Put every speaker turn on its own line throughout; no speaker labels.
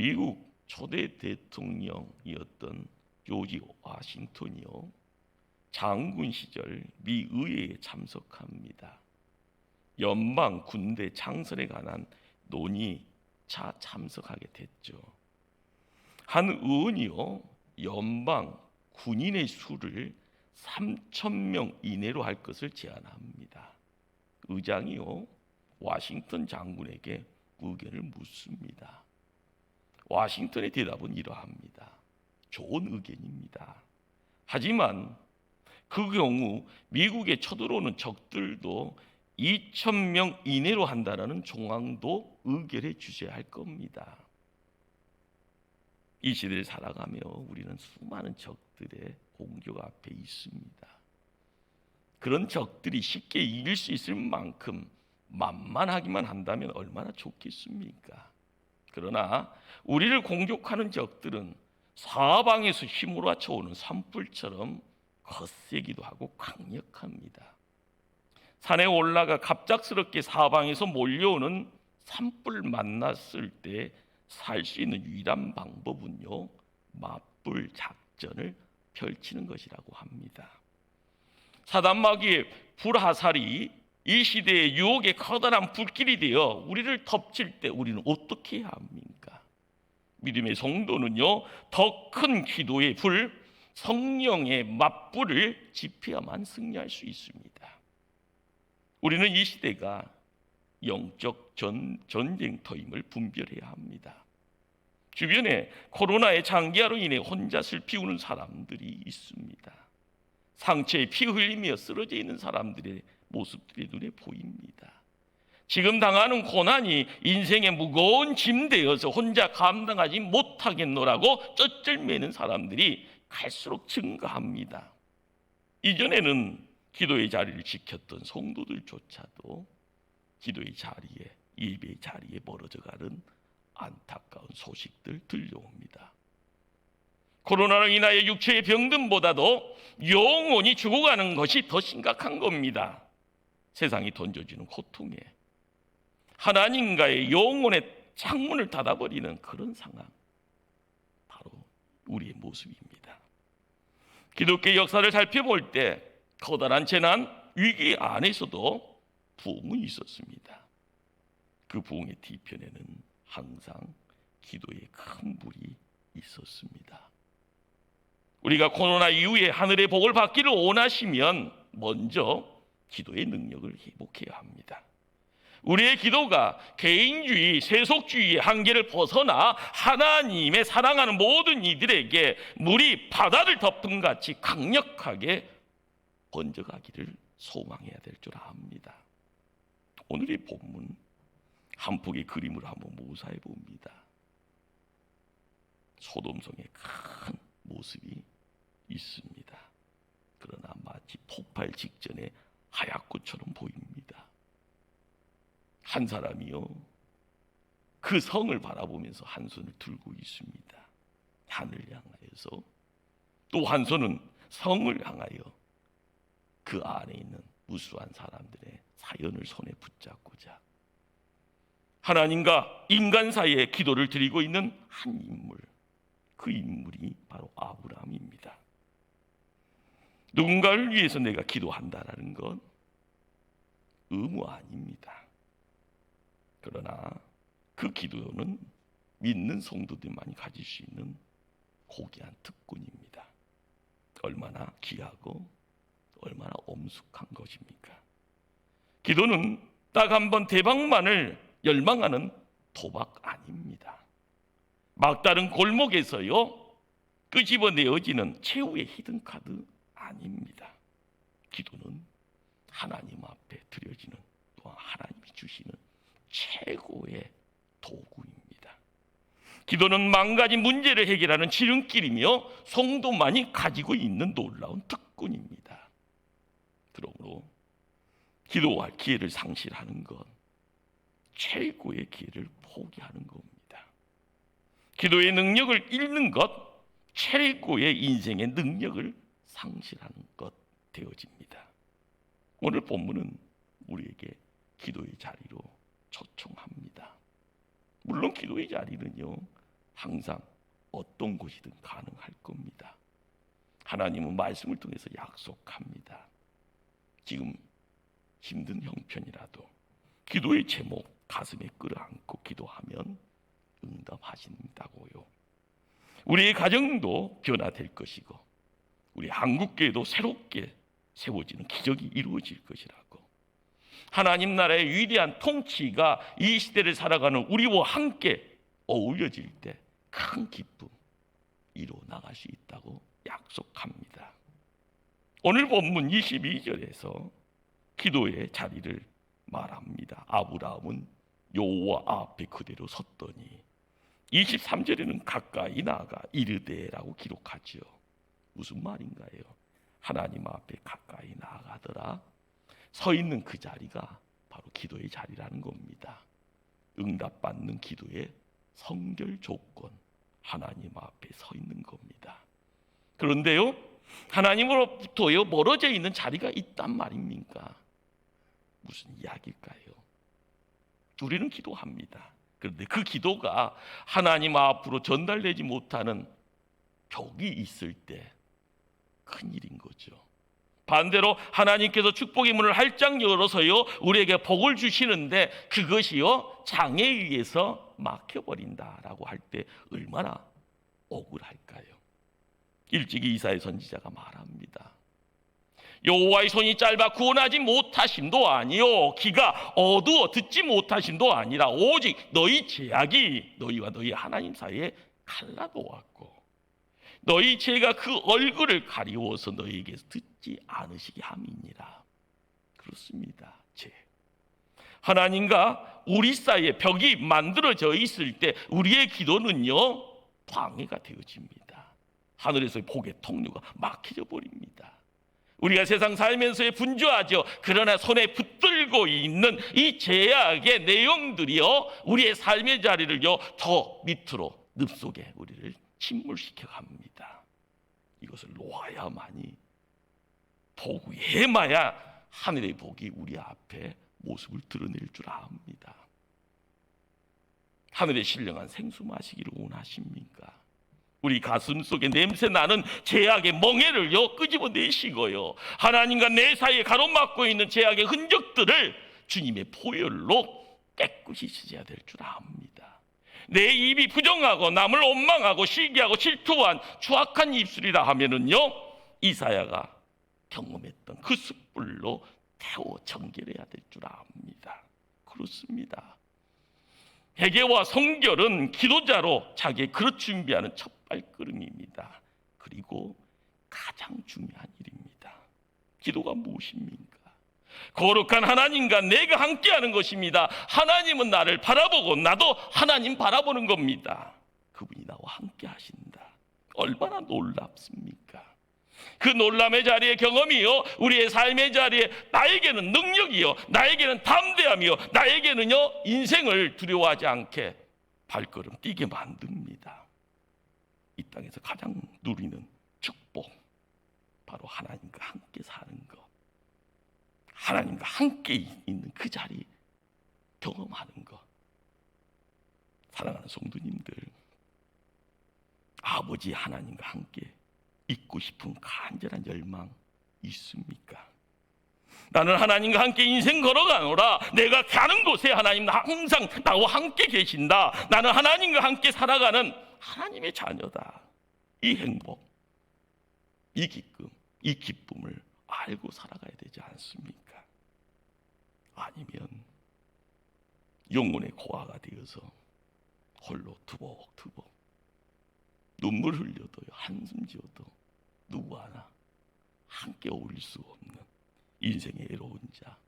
미국 초대 대통령이었던 조지 워싱턴이요. 장군 시절 미 의회에 참석합니다. 연방 군대 창설에 관한 논의 차 참석하게 됐죠. 한 의원이요. 연방 군인의 수를 3천 명 이내로 할 것을 제안합니다. 의장이요. 와싱턴 장군에게 의견을 묻습니다. 와싱턴의 대답은 이러합니다. 좋은 의견입니다. 하지만 그 경우 미국에 쳐들어오는 적들도 2천 명 이내로 한다는 조항도 의결해 주셔야 할 겁니다. 이 시대를 살아가며 우리는 수많은 적들의 공격 앞에 있습니다. 그런 적들이 쉽게 이길 수 있을 만큼 만만하기만 한다면 얼마나 좋겠습니까? 그러나 우리를 공격하는 적들은 사방에서 힘으로 쳐오는 산불처럼 거세기도 하고 강력합니다. 산에 올라가 갑작스럽게 사방에서 몰려오는 산불 만났을 때 살 수 있는 유일한 방법은요 맞불 작전을 펼치는 것이라고 합니다. 사단마귀의 불화살이 이 시대의 유혹의 커다란 불길이 되어 우리를 덮칠 때 우리는 어떻게 합니까? 믿음의 성도는요 더 큰 기도의 불 성령의 맞불을 지펴야만 승리할 수 있습니다. 우리는 이 시대가 영적 전, 전쟁터임을 분별해야 합니다. 주변에 코로나의 장기화로 인해 혼자 슬피우는 사람들이 있습니다. 상처에 피 흘리며 쓰러져 있는 사람들의 모습들이 눈에 보입니다. 지금 당하는 고난이 인생의 무거운 짐 되어서 혼자 감당하지 못하겠노라고 쩌쩔매는 사람들이 갈수록 증가합니다. 이전에는 기도의 자리를 지켰던 성도들조차도 기도의 자리에 예배의 자리에 멀어져 가는 안타까운 소식들 들려옵니다. 코로나로 인하여 육체의 병듦보다도 영혼이 죽어가는 것이 더 심각한 겁니다. 세상이 던져주는 고통에 하나님과의 영혼의 창문을 닫아버리는 그런 상황 바로 우리의 모습입니다. 기독교 역사를 살펴볼 때 커다란 재난 위기 안에서도 부흥은 있었습니다. 그 부흥의 뒤편에는 항상 기도의 큰 불이 있었습니다. 우리가 코로나 이후에 하늘의 복을 받기를 원하시면 먼저 기도의 능력을 회복해야 합니다. 우리의 기도가 개인주의, 세속주의의 한계를 벗어나 하나님의 사랑하는 모든 이들에게 물이 바다를 덮은 같이 강력하게 번져가기를 소망해야 될 줄 압니다. 오늘의 본문 한 폭의 그림을 한번 모사해 봅니다. 소돔성의 큰 모습이 있습니다. 그러나 마치 폭발 직전에 하얗고처럼 보입니다. 한 사람이요. 그 성을 바라보면서 한 손을 들고 있습니다. 하늘 향하여서 또 한 손은 성을 향하여 그 안에 있는 무수한 사람들의 사연을 손에 붙잡고자 하나님과 인간 사이에 기도를 드리고 있는 한 인물 그 인물이 바로 아브라함입니다. 누군가를 위해서 내가 기도한다라는 건 의무 아닙니다. 그러나 그 기도는 믿는 성도들만이 가질 수 있는 고귀한 특권입니다. 얼마나 귀하고 얼마나 엄숙한 것입니까? 기도는 딱 한 번 대박만을 열망하는 도박 아닙니다. 막다른 골목에서요 끄집어내어지는 최후의 히든 카드 아닙니다. 기도는 하나님 앞에 드려지는 또한 하나님이 주시는 최고의 도구입니다. 기도는 망가진 문제를 해결하는 지름길이며 성도만이 가지고 있는 놀라운 특권입니다. 그러므로 기도할 기회를 상실하는 것, 최고의 기회를 포기하는 겁니다. 기도의 능력을 잃는 것, 최고의 인생의 능력을 상실하는 것 되어집니다. 오늘 본문은 우리에게 기도의 자리로 초청합니다. 물론 기도의 자리는요 항상 어떤 곳이든 가능할 겁니다. 하나님은 말씀을 통해서 약속합니다. 지금 힘든 형편이라도 기도의 제목 가슴에 끌어안고 기도하면 응답하신다고요. 우리의 가정도 변화될 것이고 우리 한국교회도 새롭게 세워지는 기적이 이루어질 것이라고. 하나님 나라의 위대한 통치가 이 시대를 살아가는 우리와 함께 어울려질 때 큰 기쁨 이루 나갈 수 있다고 약속합니다. 오늘 본문 22절에서 기도의 자리를 말합니다. 아브라함은 여호와 앞에 그대로 섰더니 23절에는 가까이 나가 이르되라고 기록하지요. 무슨 말인가요? 하나님 앞에 가까이 나가더라. 서 있는 그 자리가 바로 기도의 자리라는 겁니다. 응답받는 기도의 성결 조건 하나님 앞에 서 있는 겁니다. 그런데요. 하나님으로부터요 멀어져 있는 자리가 있단 말입니까? 무슨 이야기일까요? 우리는 기도합니다. 그런데 그 기도가 하나님 앞으로 전달되지 못하는 벽이 있을 때 큰 일인 거죠. 반대로 하나님께서 축복의 문을 활짝 열어서요 우리에게 복을 주시는데 그것이요 장애에 의해서 막혀버린다라고 할 때 얼마나 억울할까요? 일찍이 이사의 선지자가 말합니다. 여호와의 손이 짧아 구원하지 못하심도 아니요 귀가 어두워 듣지 못하심도 아니라 오직 너희 제약이 너희와 너희 하나님 사이에 갈라놓았고 너희 죄가 그 얼굴을 가리워서 너희에게서 듣지 않으시게 함이니라. 그렇습니다. 죄. 하나님과 우리 사이에 벽이 만들어져 있을 때 우리의 기도는요 방해가 되어집니다. 하늘에서의 복의 통로가 막혀져 버립니다. 우리가 세상 살면서의 분주하죠. 그러나 손에 붙들고 있는 이 제약의 내용들이요, 우리의 삶의 자리를요 더 밑으로 늪 속에 우리를 침몰시켜 갑니다. 이것을 놓아야만이 복이 해마야 하늘의 복이 우리 앞에 모습을 드러낼 줄 압니다. 하늘의 신령한 생수 마시기를 원하십니까? 우리 가슴 속에 냄새 나는 제약의 멍해를요 끄집어내시고요 하나님과 내 사이에 가로막고 있는 제약의 흔적들을 주님의 포열로 깨끗이 씻어야 될 줄 압니다. 내 입이 부정하고 남을 원망하고 시기하고 질투한 추악한 입술이라 하면은요 이사야가 경험했던 그 숯불로 태워 정결해야 될 줄 압니다. 그렇습니다. 회개와 성결은 기도자로 자기의 그릇 준비하는 첫 발걸음입니다. 그리고 가장 중요한 일입니다. 기도가 무엇입니까? 거룩한 하나님과 내가 함께하는 것입니다. 하나님은 나를 바라보고 나도 하나님 바라보는 겁니다. 그분이 나와 함께 하신다. 얼마나 놀랍습니까? 그 놀람의 자리의 경험이요, 우리의 삶의 자리에 나에게는 능력이요, 나에게는 담대함이요, 나에게는요 인생을 두려워하지 않게 발걸음 뛰게 만듭니다. 이 땅에서 가장 누리는 축복, 바로 하나님과 함께 사는 것, 하나님과 함께 있는 그 자리 경험하는 것. 사랑하는 성도님들, 아버지 하나님과 함께 있고 싶은 간절한 열망 있습니까? 나는 하나님과 함께 인생 걸어가노라. 내가 가는 곳에 하나님 항상 나와 함께 계신다. 나는 하나님과 함께 살아가는 하나님의 자녀다. 이 행복, 이 기쁨, 이 기쁨을 알고 살아가야 되지 않습니까? 아니면 영혼의 고아가 되어서 홀로 투벅투벅 눈물 흘려도요 한숨 지어도 누구 하나 함께 어울릴 수 없는 인생의 외로운 자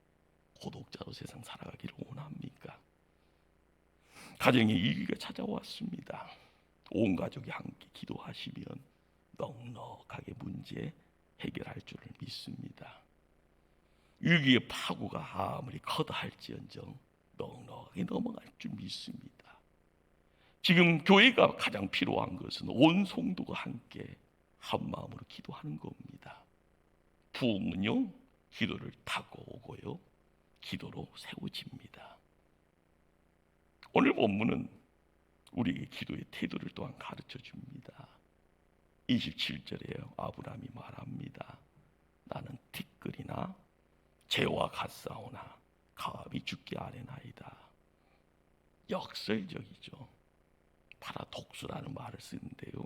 고독자로 세상 살아가기를 원합니까? 가정의 위기가 찾아왔습니다. 온 가족이 함께 기도하시면 넉넉하게 문제 해결할 줄을 믿습니다. 위기의 파고가 아무리 커다 할지언정 넉넉하게 넘어갈 줄 믿습니다. 지금 교회가 가장 필요한 것은 온 성도가 함께 한 마음으로 기도하는 겁니다. 부흥은요, 기도를 타고 오고요, 기도로 세워집니다. 오늘 본문은 우리에게 기도의 태도를 또한 가르쳐 줍니다. 27절에 아브라함이 말합니다. 나는 티끌이나 재와 같사오나 가압이 죽게 아뢰나이다. 역설적이죠. 파라독스라는 말을 쓰는데요.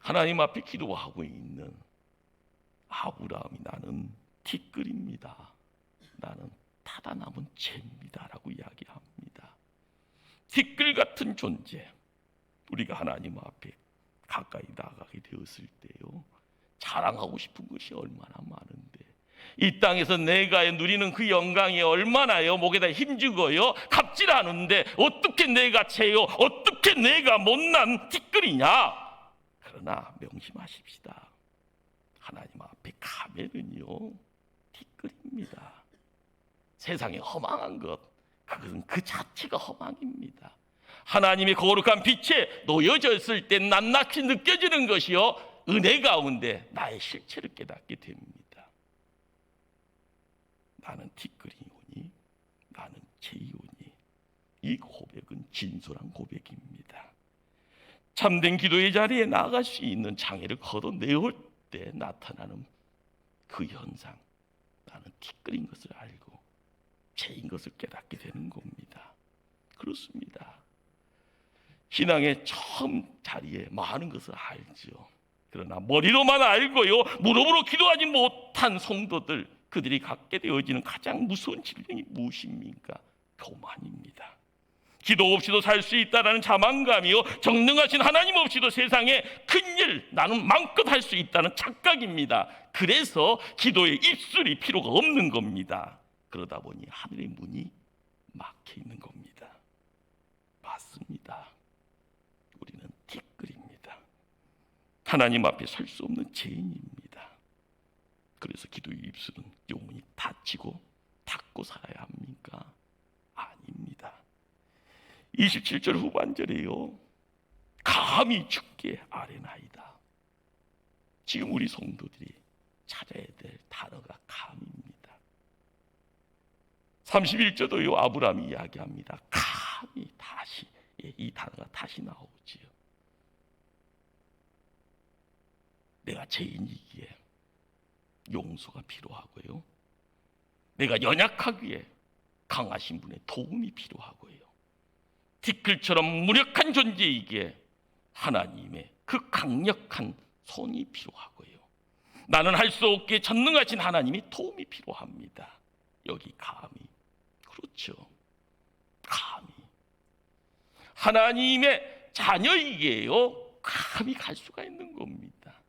하나님 앞에 기도하고 있는 아브라함이 나는 티끌입니다. 나는 타다 남은 죄입니다라고 이야기합니다. 티끌 같은 존재. 우리가 하나님 앞에 가까이 나가게 되었을 때요. 자랑하고 싶은 것이 얼마나 많은데. 이 땅에서 내가 누리는 그 영광이 얼마나요? 목에다 힘주고요. 갑질하는데 어떻게 내가 죄요? 어떻게 내가 못난 티끌이냐? 그러나 명심하십시다. 하나님 앞에 가면은요 티끌입니다. 세상에 허망한 것 그것은 그 자체가 허망입니다 하나님의 거룩한 빛에 놓여졌을 때 낱낱이 느껴지는 것이요 은혜 가운데 나의 실체를 깨닫게 됩니다. 나는 티끌이오니 나는 죄이오니 이 고백은 진솔한 고백입니다. 참된 기도의 자리에 나갈 수 있는 장애를 걷어내올 때 나타나는 그 현상 나는 티끌인 것을 알고 죄인 것을 깨닫게 되는 겁니다. 그렇습니다. 신앙의 처음 자리에 많은 것을 알죠. 그러나 머리로만 알고요 무릎으로 기도하지 못한 성도들 그들이 갖게 되어지는 가장 무서운 질병이 무엇입니까? 교만입니다. 기도 없이도 살 수 있다라는 자만감이요 정능하신 하나님 없이도 세상에 큰일 나는 마음껏 할 수 있다는 착각입니다. 그래서 기도의 입술이 필요가 없는 겁니다. 그러다 보니 하늘의 문이 막혀 있는 겁니다. 맞습니다. 우리는 티끌입니다. 하나님 앞에 설 수 없는 죄인입니다. 그래서 기도의 입술은 영원히 닫히고 닫고 살아야 합니까? 아닙니다. 27절 후반절에요. 감히 죽게 아뢰나이다. 지금 우리 성도들이 찾아야 될 단어가 감입니다. 31절도 요 아브라함이 이야기합니다. 감히 다시 예, 이 단어가 다시 나오지요. 내가 죄인이기에 용서가 필요하고요. 내가 연약하기에 강하신 분의 도움이 필요하고요. 티끌처럼 무력한 존재이기에 하나님의 그 강력한 손이 필요하고요. 나는 할 수 없기에 전능하신 하나님이 도움이 필요합니다. 여기 감히 그렇죠. 감히 하나님의 자녀이기에요. 감히 갈 수가 있는 겁니다.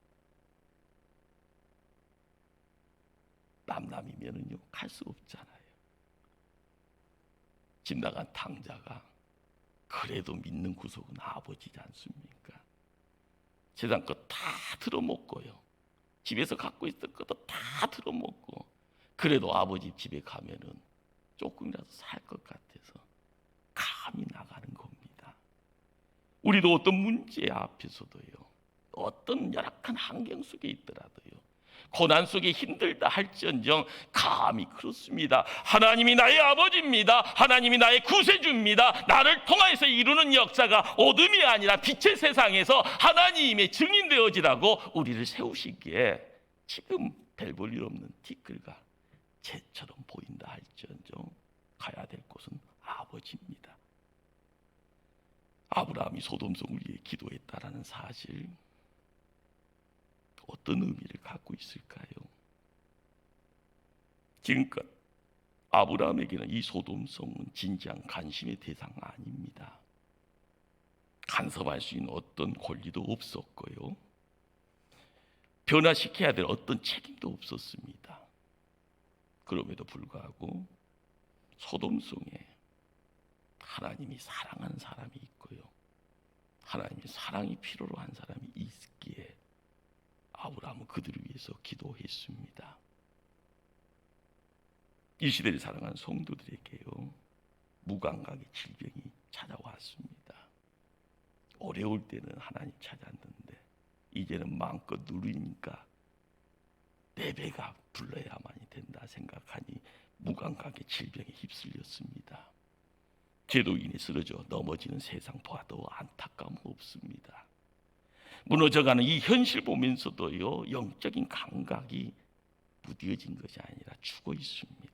남남이면은요 갈 수 없잖아요. 집 나간 탕자가 그래도 믿는 구속은 아버지지 않습니까? 것다 들어먹고요. 집에서 갖고 있던 것도 다 들어먹고 그래도 아버지 집에 가면은 조금이라도 살 것 같아서 감히 나가는 겁니다. 우리도 어떤 문제 앞에서도요. 어떤 열악한 환경 속에 있더라도요. 고난 속에 힘들다 할지언정 감히 그렇습니다. 하나님이 나의 아버지입니다. 하나님이 나의 구세주입니다. 나를 통하여서 이루는 역사가 어둠이 아니라 빛의 세상에서 하나님의 증인되어지라고 우리를 세우시기에 지금 별 볼 일 없는 티끌과 재처럼 보인다 할지언정 가야 될 곳은 아버지입니다. 아브라함이 소돔 성을 위해 기도했다라는 사실 어떤 의미를 갖고 있을까요? 지금껏 아브라함에게는 이 소돔성은 진지한 관심의 대상 아닙니다. 간섭할 수 있는 어떤 권리도 없었고요. 변화시켜야 될 어떤 책임도 없었습니다. 그럼에도 불구하고 소돔성에 하나님이 사랑하는 사람이 있고요. 하나님의 사랑이 필요로 한 사람이 있기에 아브라함은 그들을 위해서 기도했습니다. 이 시대를 사랑하는 성도들에게요 무감각의 질병이 찾아왔습니다. 어려울 때는 하나님 찾았는데 이제는 마음껏 누리니까 내 배가 불러야만이 된다 생각하니 무감각의 질병에 휩쓸렸습니다. 제도인이 쓰러져 넘어지는 세상 봐도 안타까움 없습니다. 무너져가는 이 현실 보면서도요 영적인 감각이 무뎌진 것이 아니라 죽어 있습니다.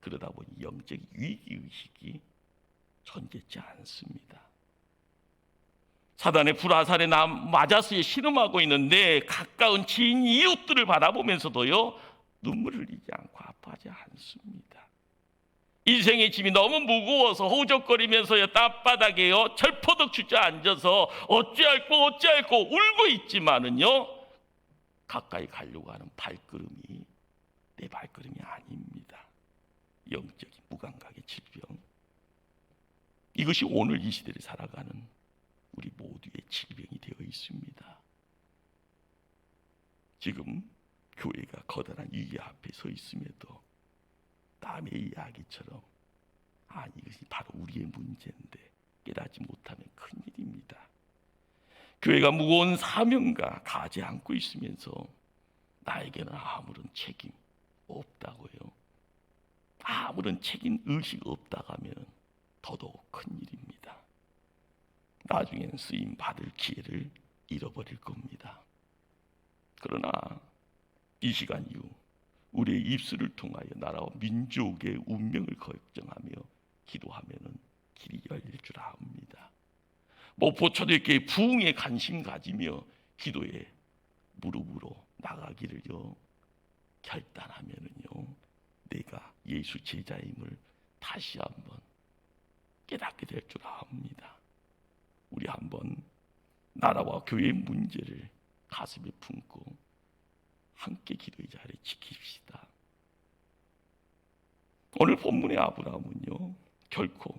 그러다 보니 영적인 위기 의식이 존재지 않습니다. 사단의 불화살에 나 맞아서 신음하고 있는 내 가까운 지인 이웃들을 바라보면서도요 눈물을 흘리지 않고 아파하지 않습니다. 인생의 짐이 너무 무거워서 호적거리면서요 땅바닥에요 철포덕 주저앉아서 어찌할꼬 어찌할꼬 울고 있지만은요 가까이 가려고 하는 발걸음이 내 발걸음이 아닙니다. 영적인 무감각의 질병. 이것이 오늘 이 시대를 살아가는 우리 모두의 질병이 되어 있습니다. 지금 교회가 거대한 위기 앞에 서 있음에도 남의 이야기처럼 아 이것이 바로 우리의 문제인데 깨닫지 못하면 큰일입니다. 교회가 무거운 사명과 가지 않고 있으면서 나에게는 아무런 책임 없다고요. 아무런 책임 의식 없다고 하면 더더욱 큰일입니다. 나중에는 쓰임 받을 기회를 잃어버릴 겁니다. 그러나 이 시간 이후 우리의 입술을 통하여 나라와 민족의 운명을 걱정하며 기도하면은 길이 열릴 줄 압니다. 뭐 모포초대교회 부흥에 관심 가지며 기도에 무릎으로 나가기를요 결단하면은요 내가 예수 제자임을 다시 한번 깨닫게 될 줄 압니다. 우리 한번 나라와 교회의 문제를 가슴에 품고 함께 기도의 자리에 지킵시다. 오늘 본문의 아브라함은요 결코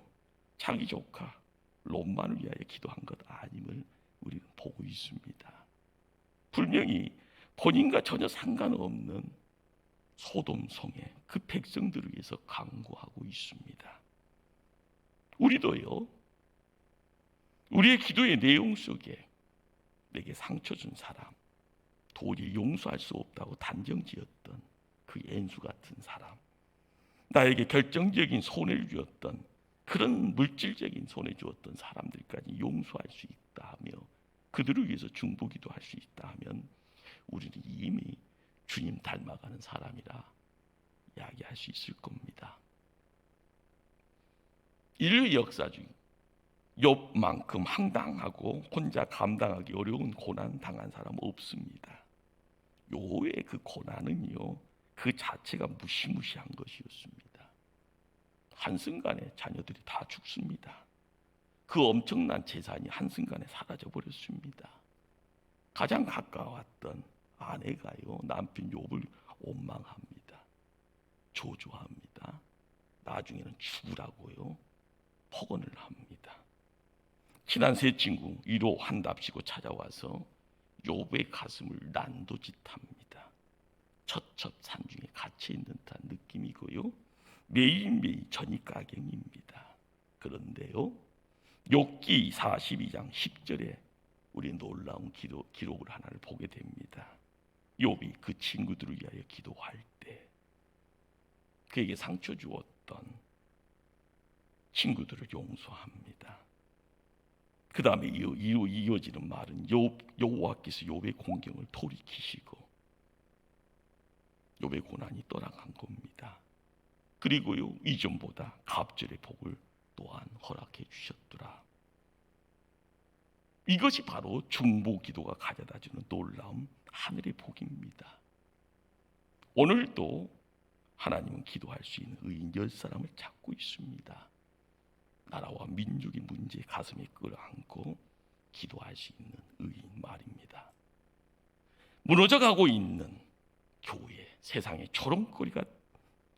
자기 조카 롯만을 위하여 기도한 것 아님을 우리는 보고 있습니다. 분명히 본인과 전혀 상관없는 소돔 성의 그 백성들을 위해서 강구하고 있습니다. 우리도요. 우리의 기도의 내용 속에 내게 상처 준 사람, 도저히 용서할 수 없다고 단정지었던 그 엔수 같은 사람, 나에게 결정적인 손해를 주었던 그런 물질적인 손해 주었던 사람들까지 용서할 수 있다 하며 그들을 위해서 중보기도 할 수 있다 하면 우리는 이미 주님 닮아가는 사람이라 이야기할 수 있을 겁니다. 인류 역사 중 욥만큼 황당하고 혼자 감당하기 어려운 고난 당한 사람 없습니다. 욥의 그 고난은요 그 자체가 무시무시한 것이었습니다. 한순간에 자녀들이 다 죽습니다. 그 엄청난 재산이 한순간에 사라져 버렸습니다. 가장 가까웠던 아내가요 남편 욥을 원망합니다. 조조합니다. 나중에는 죽으라고요 폭언을 합니다. 친한 세 친구 위로 한답시고 찾아와서 욥의 가슴을 난도짓합니다. 첩첩산중에 갇혀 있는 듯한 느낌이고요. 매일매일 전이가경입니다. 그런데요. 욥기 42장 10절에 우리 놀라운 기도, 기록을 하나를 보게 됩니다. 욥이 그 친구들을 위하여 기도할 때 그에게 상처 주었던 친구들을 용서합니다. 그 다음에 이어, 이어, 이어지는 말은 요, 여호와께서 욥의 공경을 돌이키시고 욥의 고난이 떠나간 겁니다. 그리고요 이전보다 갑절의 복을 또한 허락해 주셨더라. 이것이 바로 중보 기도가 가져다주는 놀라운 하늘의 복입니다. 오늘도 하나님은 기도할 수 있는 의인 열 사람을 찾고 있습니다. 나라와 민족의 문제에 가슴에 끌어안고 기도할 수 있는 의인 말입니다. 무너져가고 있는 교회, 세상의 초롱거리가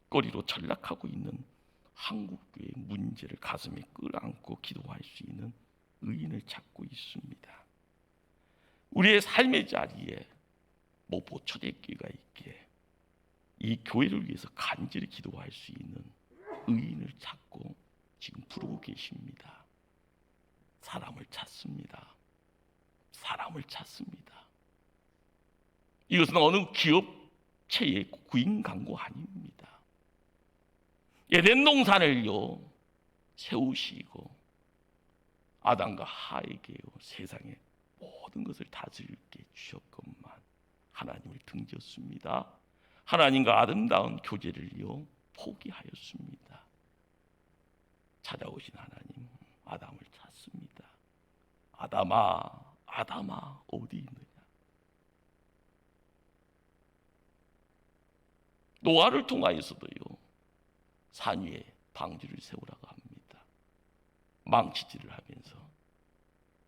거리로 전락하고 있는 한국교의 문제를 가슴에 끌어안고 기도할 수 있는 의인을 찾고 있습니다. 우리의 삶의 자리에 모포 초대교회가 있기에 이 교회를 위해서 간절히 기도할 수 있는 의인을 찾고 지금 부르고 계십니다. 사람을 찾습니다. 사람을 찾습니다. 이것은 어느 기업체의 구인 광고 아닙니다. 에덴 동산을요 세우시고 아담과 하에게요 세상의 모든 것을 다스릴게 주셨건만 하나님을 등졌습니다. 하나님과 아름다운 교제를요 포기하였습니다. 찾아오신 하나님 아담을 찾습니다. 아담아 아담아 어디 있느냐? 노아를 통하여서도요 산 위에 방주를 세우라고 합니다. 망치질을 하면서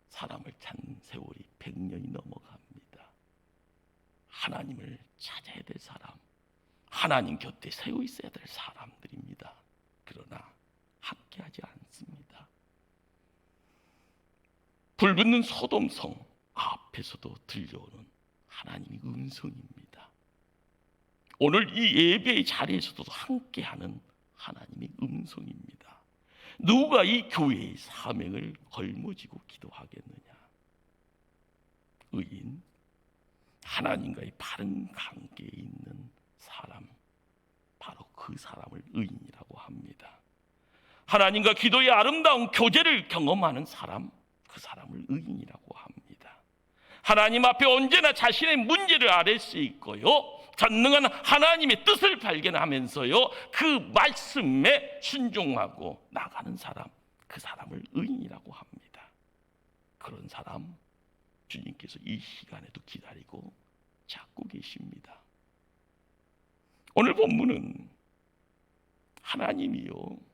사람을 찾는 세월이 100년이 넘어갑니다. 하나님을 찾아야 될 사람, 하나님 곁에 세워 있어야 될 사람들입니다. 그러나 함께하지 않습니다. 불붙는 소돔성 앞에서도 들려오는 하나님의 음성입니다. 오늘 이 예배의 자리에서도 함께하는 하나님의 음성입니다. 누가 이 교회의 사명을 걸머지고 기도하겠느냐? 의인, 하나님과의 바른 관계에 있는 사람, 바로 그 사람을 의인이라고 합니다. 하나님과 기도의 아름다운 교제를 경험하는 사람, 그 사람을 의인이라고 합니다. 하나님 앞에 언제나 자신의 문제를 아뢰 수 있고요. 전능한 하나님의 뜻을 발견하면서요. 그 말씀에 순종하고 나가는 사람, 그 사람을 의인이라고 합니다. 그런 사람 주님께서 이 시간에도 기다리고 찾고 계십니다. 오늘 본문은 하나님이요.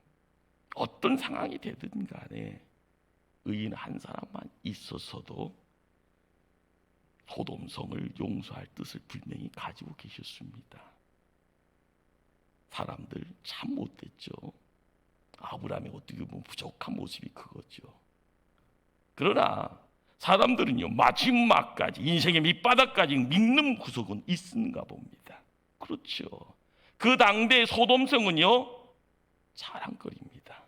어떤 상황이 되든 간에 의인 한 사람만 있었어도 소돔성을 용서할 뜻을 분명히 가지고 계셨습니다. 사람들 참 못됐죠. 아브라함의 어떻게 보면 부족한 모습이 그거죠. 그러나 사람들은요 마지막까지 인생의 밑바닥까지 믿는 구석은 있는가 봅니다. 그렇죠. 그 당대 소돔성은요 자랑거리입니다.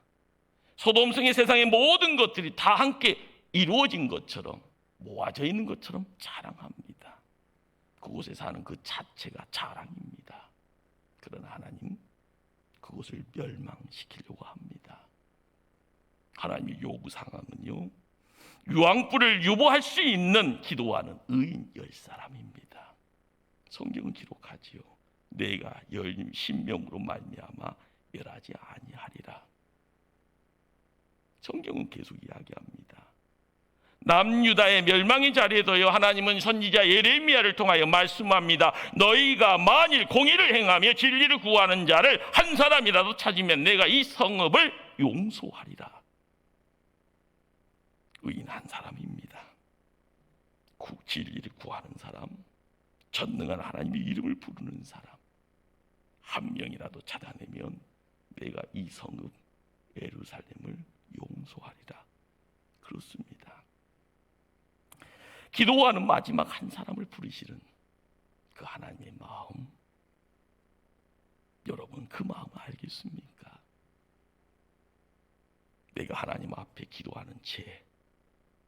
소돔성의 세상의 모든 것들이 다 함께 이루어진 것처럼 모아져 있는 것처럼 자랑합니다. 그곳에 사는 그 자체가 자랑입니다. 그러나 하나님 그것을 멸망시키려고 합니다. 하나님의 요구 상황은요. 유황불을 유보할 수 있는 기도하는 의인 열 사람입니다. 성경은 기록하지요. 내가 열 신명으로 말미암아 멸하지 아니하리라. 성경은 계속 이야기합니다. 남유다의 멸망의 자리에도요 하나님은 선지자 예레미야를 통하여 말씀합니다. 너희가 만일 공의를 행하며 진리를 구하는 자를 한 사람이라도 찾으면 내가 이 성읍을 용서하리라. 의인 한 사람입니다. 구, 진리를 구하는 사람, 전능한 하나님의 이름을 부르는 사람 한 명이라도 찾아내면 내가 이 성읍 예루살렘을 용서하리라. 그렇습니다. 기도하는 마지막 한 사람을 부르시는 그 하나님의 마음. 여러분 그 마음을 알겠습니까? 내가 하나님 앞에 기도하는 죄,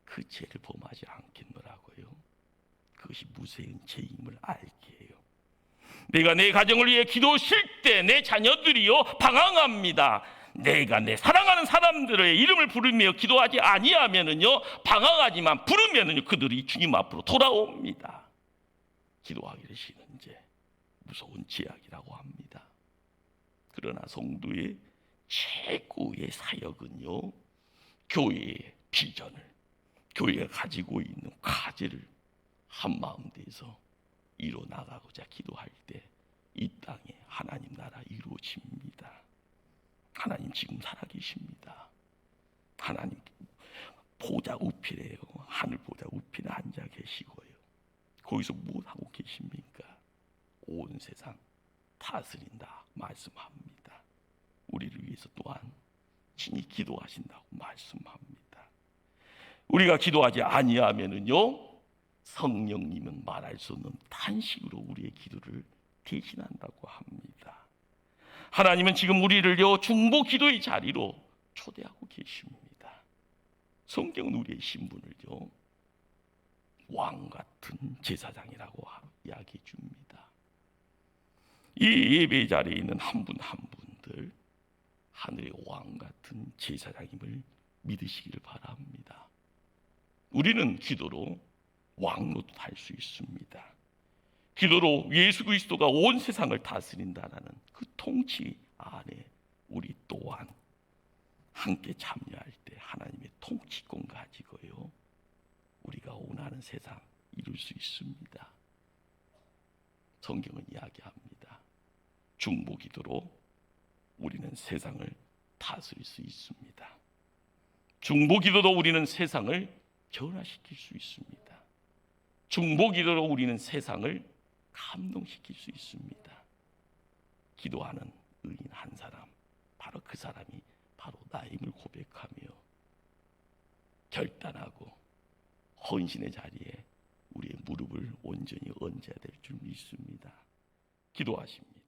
그 죄를 범하지 않겠노라고요. 그것이 무서운 죄임을 알게 해요. 내가 내 가정을 위해 기도 쉴 때 내 자녀들이요 방황합니다. 내가 내 사랑하는 사람들의 이름을 부르며 기도하지 아니하면은요 방황하지만 부르면은요 그들이 주님 앞으로 돌아옵니다. 기도하기를 싫은 죄, 무서운 죄악이라고 합니다. 그러나 성도의 최고의 사역은요 교회의 비전을 교회가 가지고 있는 과제를 한 마음 돼서 이뤄 나가고자 기도할 때 이 땅에 하나님 나라 이루어집니다. 하나님 지금 살아계십니다. 하나님 보좌 우필에요. 하늘 보좌 우필에 앉아 계시고요. 거기서 뭐 하고 계십니까? 온 세상 다스린다 말씀합니다. 우리를 위해서 또한 친히 기도하신다고 말씀합니다. 우리가 기도하지 아니하면은요 성령님은 말할 수 없는 탄식으로 우리의 기도를 대신한다고 합니다. 하나님은 지금 우리를요 중보 기도의 자리로 초대하고 계십니다. 성경은 우리의 신분을요 왕 같은 제사장이라고 이야기해 줍니다. 이 예배 자리에 있는 한 분 한 분들 하늘의 왕 같은 제사장임을 믿으시기를 바랍니다. 우리는 기도로 왕노도 할수 있습니다. 기도로 예수 그리스도가 온 세상을 다스린다라는 그 통치 안에 우리 또한 함께 참여할 때 하나님의 통치권 가지고요. 우리가 원하는 세상 이룰 수 있습니다. 성경은 이야기합니다. 중보 기도로 우리는 세상을 다스릴 수 있습니다. 중보 기도로 우리는 세상을 변화시킬 수 있습니다. 중보 기도로 우리는 세상을 감동시킬 수 있습니다. 기도하는 의인 한 사람, 바로 그 사람이 바로 나임을 고백하며 결단하고 헌신의 자리에 우리의 무릎을 온전히 얹어야 될 줄 믿습니다. 기도하십니다.